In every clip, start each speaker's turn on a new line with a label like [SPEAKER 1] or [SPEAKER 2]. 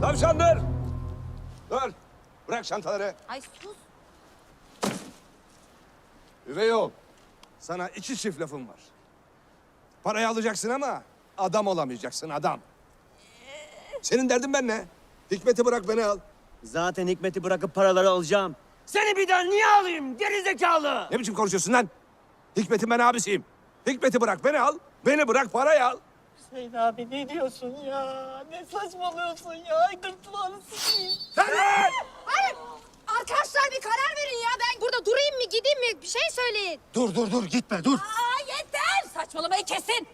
[SPEAKER 1] Tavşan dur. Dur. Bırak çantaları.
[SPEAKER 2] Ay sus.
[SPEAKER 1] Üvey oğul. Sana iki çift lafım var. Parayı alacaksın ama adam olamayacaksın adam. Senin derdin ben ne? Hikmet'i bırak beni al.
[SPEAKER 3] Zaten Hikmet'i bırakıp paraları alacağım. Seni bir daha niye alayım geri zekalı?
[SPEAKER 1] Ne biçim konuşuyorsun lan? Hikmet'in ben abisiyim. Hikmet'i bırak beni al. Beni bırak parayı al.
[SPEAKER 3] Hüseyin abi ne diyorsun ya? Ne saçmalıyorsun ya? Gırtlağını sıkayım.
[SPEAKER 1] Sen!
[SPEAKER 2] Hayır. Arkadaşlar bir karar verin ya. Ben burada durayım mı gideyim mi? Bir şey söyleyin.
[SPEAKER 4] Dur dur dur gitme dur.
[SPEAKER 2] Aa yeter. Saçmalamayı kesin.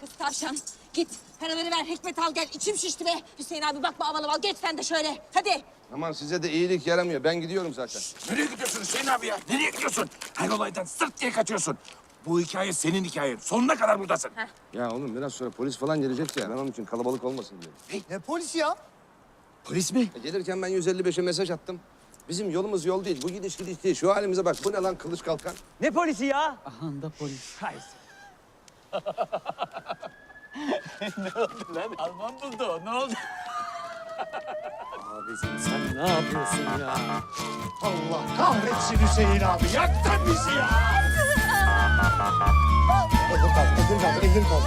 [SPEAKER 2] Kız tavşan git. Paraları ver Hikmet al gel. İçim şişti be. Hüseyin abi bakma aval aval. Geç sen de şöyle. Hadi.
[SPEAKER 1] Aman size de iyilik yaramıyor. Ben gidiyorum zaten.
[SPEAKER 5] Nereye gidiyorsun Hüseyin abi ya? Nereye gidiyorsun? Her olaydan sırt diye kaçıyorsun. Bu hikaye senin hikayen. Sonuna kadar buradasın.
[SPEAKER 1] Ya oğlum biraz sonra polis falan gelecek ya. Ben onun için kalabalık olmasın diye.
[SPEAKER 4] Ne polisi ya?
[SPEAKER 5] Polis mi?
[SPEAKER 1] E, Gelirken ben 155'e mesaj attım. Bizim yolumuz yol değil. Bu gidiş gidiş değil. Şu halimize bak. Bu ne lan kılıç kalkan?
[SPEAKER 3] Ne polisi ya?
[SPEAKER 5] Alman buldu. Ne oldu?
[SPEAKER 3] Abicim sen ne yapıyorsun ya?
[SPEAKER 4] Allah kahretsin Hüseyin abi. Yaktın bizi ya. 믿을 거지.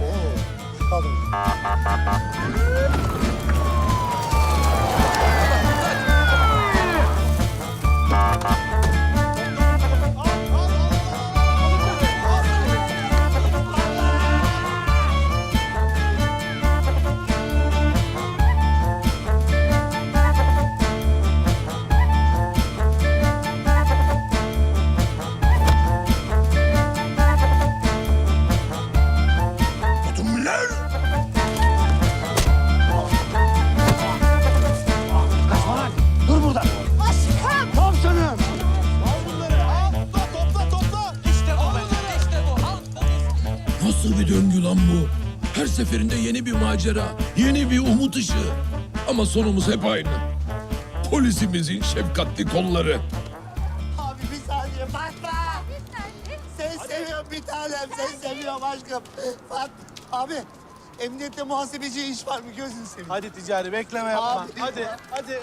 [SPEAKER 4] 오,
[SPEAKER 6] 축하드립니다. Bir döngü lan bu? Her seferinde yeni bir macera, yeni bir umut ışığı. Ama sonumuz hep aynı. Polisimizin şefkatli kolları.
[SPEAKER 4] Abi bir saniye Fatma. Seni seviyorum bir tanem. Seni seviyorum aşkım. Fat. Abi emniyette muhasebeci iş var mı gözünü seveyim.
[SPEAKER 7] Hadi ticari bekleme yapma.
[SPEAKER 4] Abi.
[SPEAKER 7] Hadi hadi.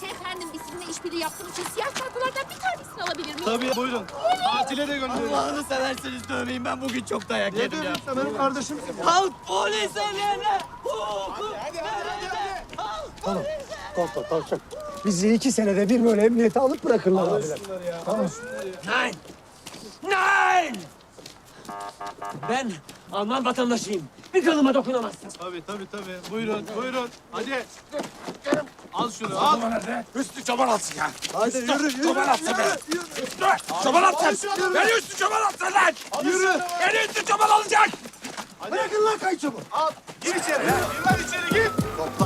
[SPEAKER 2] Şey efendim biz sizinle işbirliği yaptığım için siyah çantalardan bir tanesini alabilir miyim?
[SPEAKER 7] Tabii buyurun. Tatile de gönderiyorum.
[SPEAKER 3] Allah'ını severseniz dövmeyin ben bugün çok dayak
[SPEAKER 7] Ne
[SPEAKER 3] yedim ya.
[SPEAKER 7] diyorsun sen benim kardeşim?
[SPEAKER 3] Halk polis eline! Hukuk
[SPEAKER 7] Hadi hadi hadi. hadi.
[SPEAKER 4] Tamam. Korkma tavşan. Bizi iki senede bir böyle emniyete alıp bırakırlar abiler.
[SPEAKER 7] Şunları ya.
[SPEAKER 4] Tamam.
[SPEAKER 3] Nine! Nine! Ben Alman vatandaşıyım. Bir kılıma dokunamazsın.
[SPEAKER 7] Tabii tabii tabii. Buyurun buyurun. Hadi. Al şunu al.
[SPEAKER 5] Üstü çoban atsın ya.
[SPEAKER 4] Hadi yürü yürü.
[SPEAKER 5] Çoban atsın be. Üstü çoban atsın. Beni üstü çoban atsın lan.
[SPEAKER 7] Yürü.
[SPEAKER 5] Beni üstü çoban alacak.
[SPEAKER 4] Bırakın lan kayçımı.
[SPEAKER 7] Al. Gir içeri. Gir lan içeri gir.
[SPEAKER 4] Toplan